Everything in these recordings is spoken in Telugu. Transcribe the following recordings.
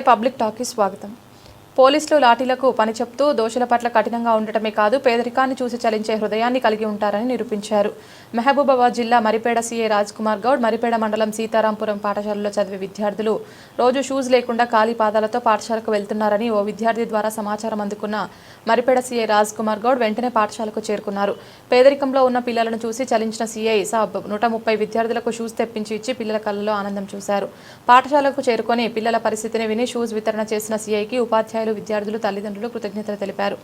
పబ్లిక్ టాక్కి స్వాగతం. పోలీసులు లాఠీలకు పని చెప్తూ దోషుల పట్ల కఠినంగా ఉండటమే కాదు పేదరికాన్ని చూసి చలించే హృదయాన్ని కలిగి ఉంటారని నిరూపించారు. మహబూబాబాద్ జిల్లా మరిపేడ సీఏ రాజ్ కుమార్ గౌడ్ మరిపేడ మండలం సీతారాంపురం పాఠశాలలో చదివే విద్యార్థులు రోజు షూస్ లేకుండా ఖాళీ పాదాలతో పాఠశాలకు వెళ్తున్నారని ఓ విద్యార్థి ద్వారా సమాచారం అందుకున్న మరిపేడ సీఐ రాజ్ కుమార్ గౌడ్ వెంటనే పాఠశాలకు చేరుకున్నారు. పేదరికంలో ఉన్న పిల్లలను చూసి చలించిన సీఐ సాబ్ నూట ముప్పై విద్యార్థులకు షూస్ తెప్పించి ఇచ్చి పిల్లల కళ్ళలో ఆనందం చూశారు. పాఠశాలకు చేరుకొని పిల్లల పరిస్థితిని విని షూస్ వితరణ చేసిన సీఐకి ఉపాధ్యాయులు విద్యార్థులు తల్లిదండ్రులు కృతజ్ఞతలు తెలిపారు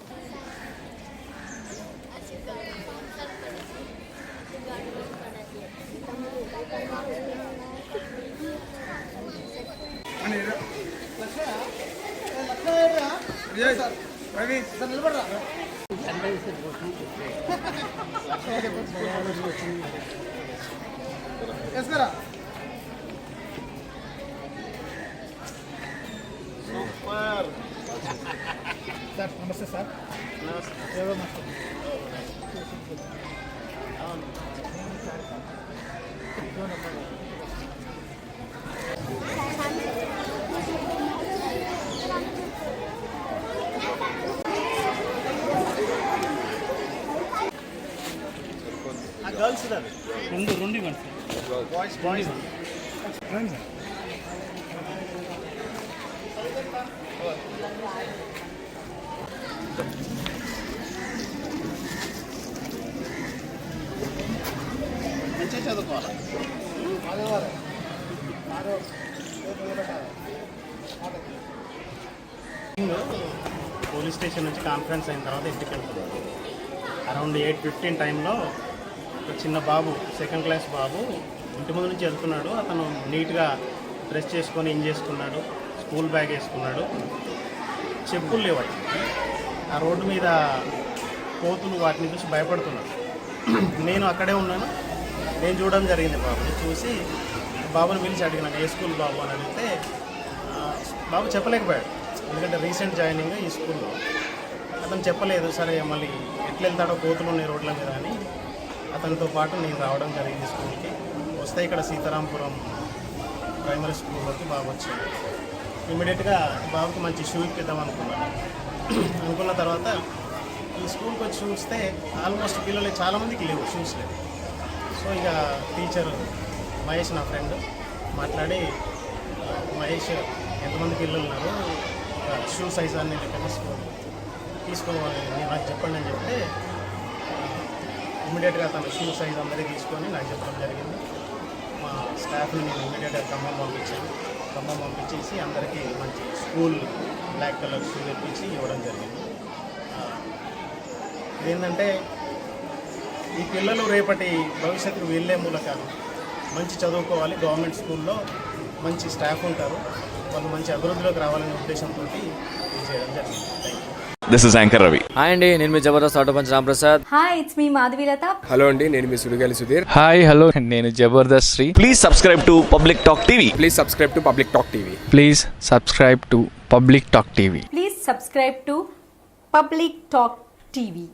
సార్ నమస్తే సార్. ఎవరో మాస్టర్ గర్ల్స్ రెండు రెండు ఇవ్వండి బాయ్స్ బాయ్స్. రండి. సార్. చదువుకోవాలి? పోలీస్ స్టేషన్ నుంచి కాన్ఫరెన్స్ అయిన తర్వాత ఇంటికి వెళ్తున్నాడు అరౌండ్ ఎయిట్ ఫిఫ్టీన్ టైంలో ఒక చిన్న బాబు సెకండ్ క్లాస్ బాబు ఇంటి ముందు నుంచి వెళ్తున్నాడు. అతను నీట్గా డ్రెస్ చేసుకొని ఇన్ చేసుకున్నాడు? స్కూల్ బ్యాగ్ వేసుకున్నాడు. చెప్పులు లేవు ఆ రోడ్డు మీద కోతులు వాటిని చూసి భయపడుతున్నాడు. నేను అక్కడే ఉన్నాను. నేను చూడడం జరిగింది బాబుని చూసి బాబుని పిలిచి అడిగినాను ఏ స్కూల్ బాబు? అని అడిగితే బాబు చెప్పలేకపోయాడు. ఎందుకంటే రీసెంట్ జాయినింగ్ ఈ స్కూల్లో. అతను చెప్పలేదు సరే మళ్ళీ ఎట్లా వెళ్తాడో కోతులు ఉన్నాయి రోడ్ల మీద అని. అతనితో పాటు నేను రావడం జరిగింది స్కూల్కి. వస్తే ఇక్కడ సీతారాంపురం ప్రైమరీ స్కూల్లోకి బాబు వచ్చాడు. ఇమీడియట్గా బాబుకి మంచి షూ ఇప్పిద్దాం అనుకున్నాను అనుకున్న తర్వాత ఈ స్కూల్కి వచ్చి చూస్తే ఆల్మోస్ట్ పిల్లలు చాలామందికి లేవు షూస్ లేవు. సో ఇక టీచర్ మహేష్ నా ఫ్రెండ్ మాట్లాడి మహేష్ ఎంతమంది పిల్లలు ఉన్నారు షూ సైజ్ అని లెక్క తీసుకో తీసుకోవాలి నేను నాకు చెప్పండి అని చెప్తే ఇమీడియట్గా తన షూ సైజ్ అందరికీ తీసుకొని నాకు చెప్పడం జరిగింది. మా స్టాఫ్ని నేను ఇమీడియట్గా ఖమ్మం పంపించాను. ఖమ్మం పంపించేసి అందరికీ మంచి స్కూల్ బ్లాక్ కలర్ షూ తెప్పించి ఇవ్వడం జరిగింది. ఇదేంటంటే ఈ పిల్లలు రేపటి భవిష్యత్తుకు వెళ్ళే మూలకాలు. మంచి చదువుకోవాలి గవర్నమెంట్ స్కూల్లో మంచి స్టాఫ్ ఉంటారు. వాళ్ళు మంచి అభివృద్ధిలోకి రావాలనే ఉద్దేశంతో చేయడం జరిగింది. This is anchor Ravi hi అండి నేను మీ Jabardasth auto punch Ramprasad. Hi it's me Madhavilatha hello అండి నేను మీ సుడిగాలి సుధీర్. హాయ్ హలో నేను Jabardasth Sri. Please subscribe to public talk TV please subscribe to public talk TV please subscribe to public talk TV please subscribe to public talk TV